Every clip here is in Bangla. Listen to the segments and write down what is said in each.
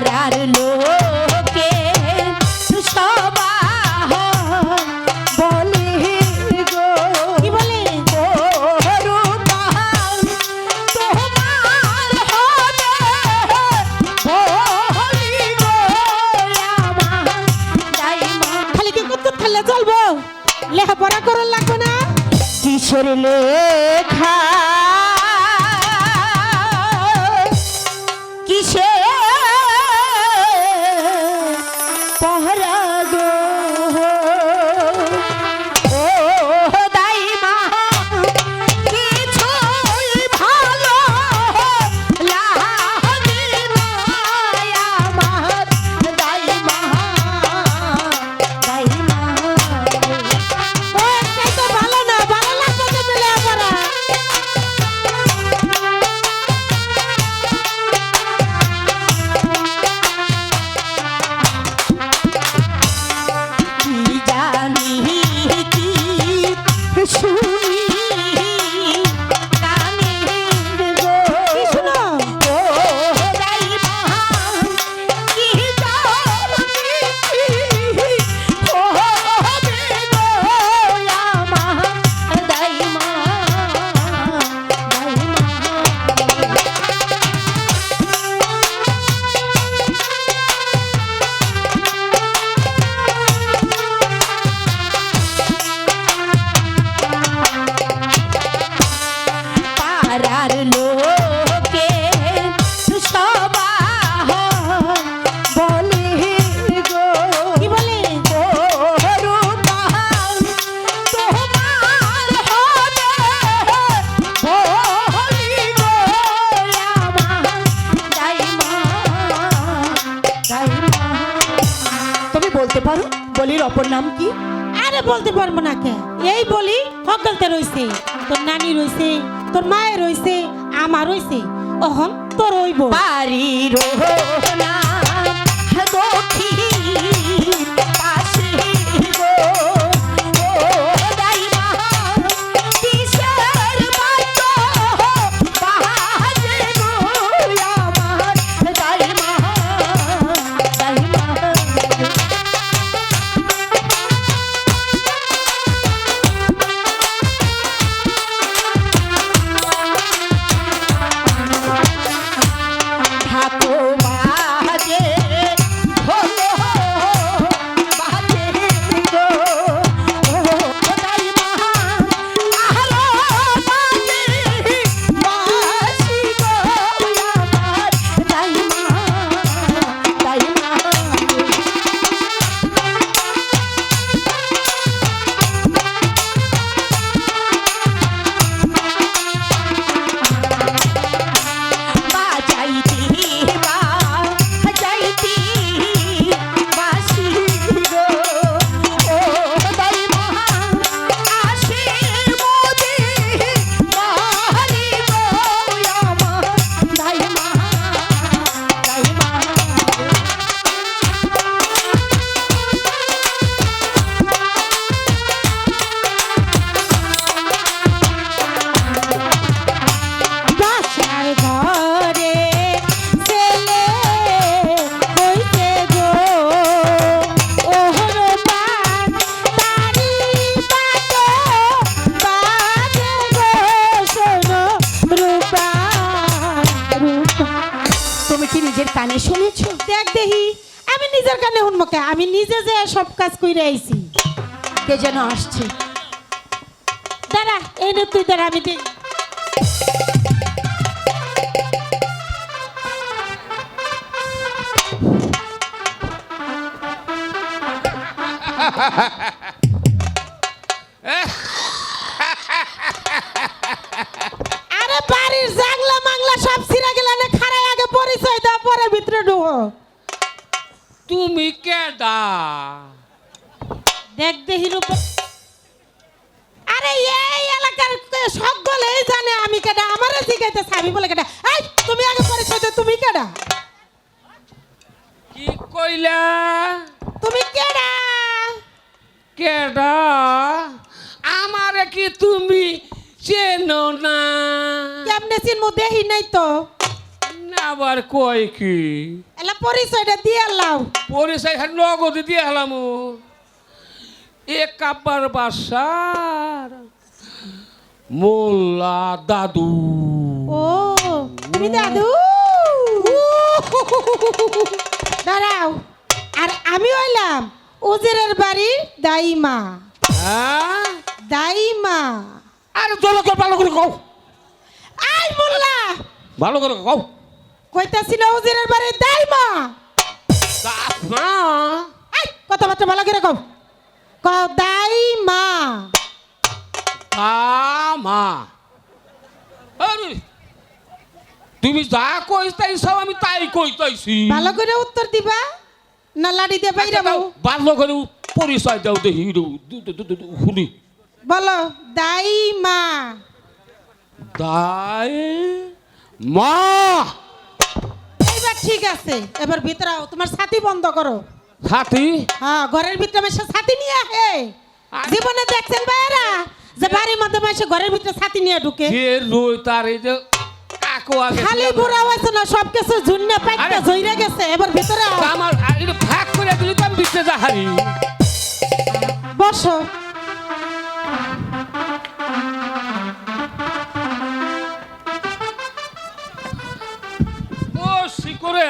পাড়ার লোকে সবাই বলে গো। কি বলে? লেখাপড়া করার লাগবে না? কিসের লেখা? বলির অপর নাম কি? আরে বলতে পারব না কে। এই বলি সকলতে রইছে। তোর নানি রইছে তোর মায়ের রইছে আমার রইছে। অহন তোর হইব রহ না দক্ষিণ নিজের কানে শুনবকে আমি নিজে যে সব কাজ কইরে আইছি, কে যেন আসছে। দাঁড়া, এই নে তুই দাঁড়া, আমি আরে বাড়ির জাংলা মাংলা সব ছিঁড়ে গেলে খারাই আগে পরিচয় দাও, পরে ভিতরে ঢুকো। তুমি কেডা? দেখ দেহি রূপ। আরে এই এলাকার সকলেই জানে আমি কেডা আমারে জিগাইতেছে আমি বলে কেডা। এই তুমি আগে পরিচয় দাও তুমি কেডা? কি কইলা? তুমি কেডা? কেডা? আমারে কি তুমি চেনো না? কেমনে চিনমু দেহি নাই তো। আবার কয় কি? এলা পরিচয়টা দিয়ে লাও। পরিচয় খালি নগদে দিয়ে হলাম এ কাব্বার বাসার মোল্লা দাদু। ও তুমি দাদু? দাঁড়াও আর আমি হইলাম উজিরের বাড়ির দাইমা। হ্যাঁ? দাইমা। আর তো ভালো করে কও। আই মোল্লা। ভালো করে কও। কইতাছি না উজিরের বাড়ির দাইমা না আই কথাবার্তা ভালো করে কও। কও দাইমা আমা আরে তুমি যা কইতাইছো আমি তাই কইতাইছি। ভালো করে উত্তর দিবা না লাড়ি দিয়ে বাইরে দাও, ভালো করে পরিচয় দাও দু- দু- দু- বলো দাইমা দাই মা। এইবার ঠিক আছে। এবার ভিতরে আও তোমার ছাতি বন্ধ করো। সাথী হ্যাঁ ঘরের ভিতরে মেশে ছাতি নিয়ে আহে জীবনে দেখছেন ভাইরা যে বাড়ির মধ্যে মেশে ঘরের ভিতরে ছাতি নিয়ে ঢুকে। যে রই তার এই যে কাকু আগে খালি বুড়া হয়েছে না সব কিছু ঝুন্নে পাইতে জইরা গেছে। এবার ভিতরে আও। আমার এটা ভাগ করে দিলি তো আমি দিতে যাহারি বসো। শিকরে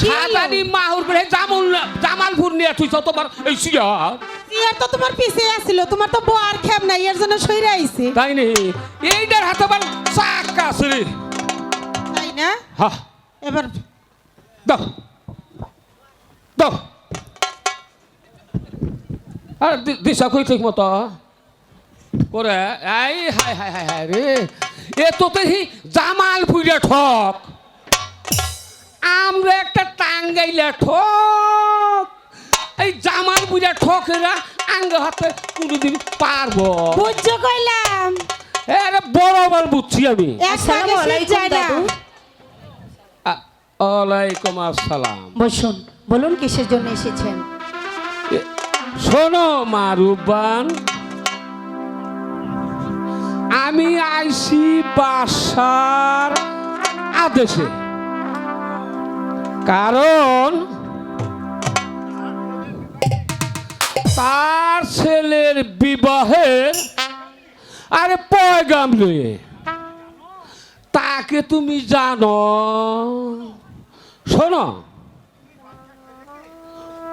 সাদানি মাহুর করে জামুল জামালপুর নিয়ে তুই তোমার এই সিয়ার ইয়ার তো তোমার পিছে আসছিল তোমার তো বউ আর খেপ নাই এর জন্য সইরা আইছে। তাই নি? এইটার হাতে আবার চাকা আছে রে। তাই না? হা। এবার দাও। দাও। আর দিশা কই ঠিক মতো? করে এই হাই হাই হাই হাই রে। এ তো পুইরা ঠক। আমরা একটা টাঙ্গাইলা ঠক। এই জামাল পুইরা ঠকেরা আঙ্গ হাতে কোনোদিন পারব। বুঝছ কইলাম। আরে বরাবর বুঝছি আমি। আসসালামু আলাইকুম, ওয়ালাইকুম আসসালাম। বসুন বলুন কিসের জন্য এসেছেন? শোনো মারুবান আমি আইসি বাসার আদেশে। কারণ তার ছেলের বিবাহের আরে পয়গাম লয়ে, তাকে তুমি জানো। শোনো,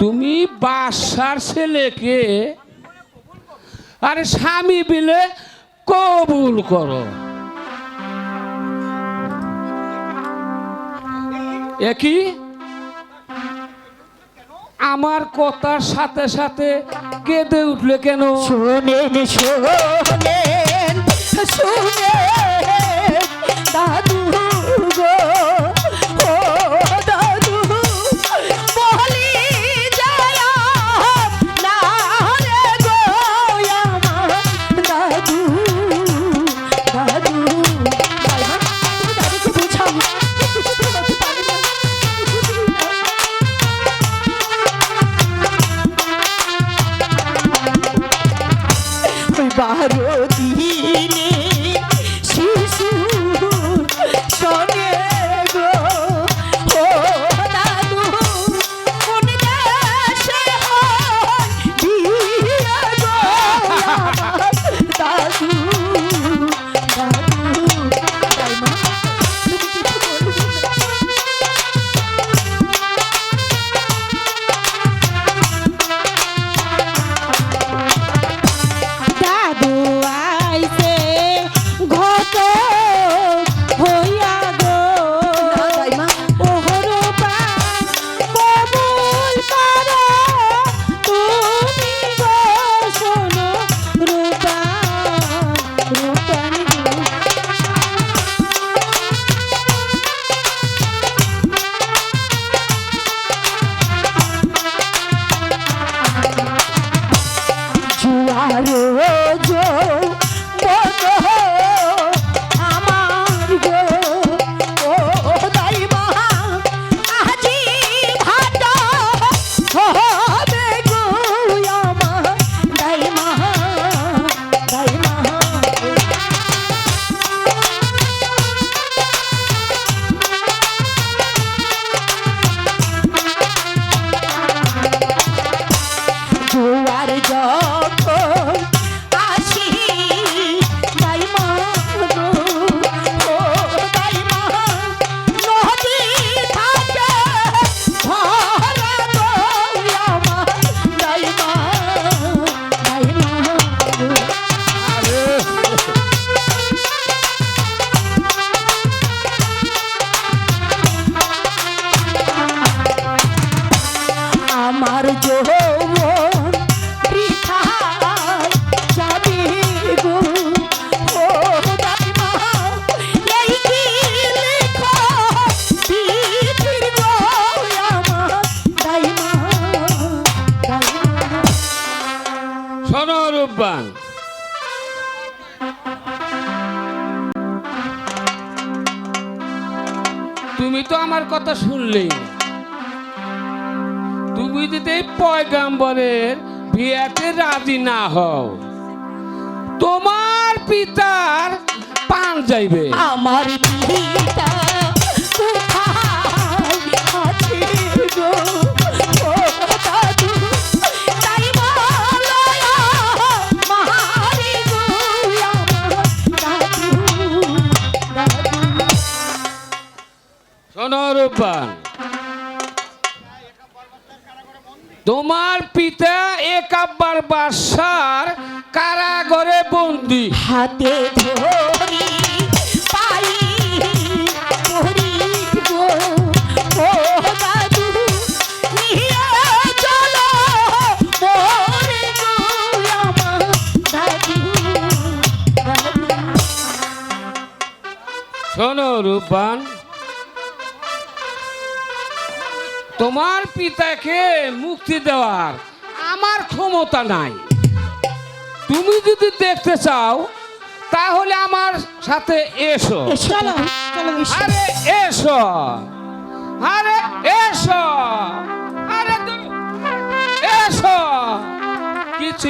তুমি বাসার ছেলেকে আরে স্বামী বিলে কবুল করো। একই আমার কথার সাথে সাথে কেঁদে উঠলে কেন? শোনেন দাদু গো। হারো তুমি তো আমার কথা শুনলেই তুমি যদি পয়গাম্বরের বিয়াতে রাজি না হও, তোমার পিতার পান যাইবে। আমার পিতা তোমার পিতা এক আব্বার বাসার কারাগরে বন্দি। হাতে ধরি পাই ধরি শোনো রূপবান তোমার পিতাকে মুক্তি দেওয়ার আমার ক্ষমতা নাই। তুমি যদি দেখতে চাও তাহলে আমার সাথে এসো। আরে এসো। আরে এসো। আরে এসো। কিছু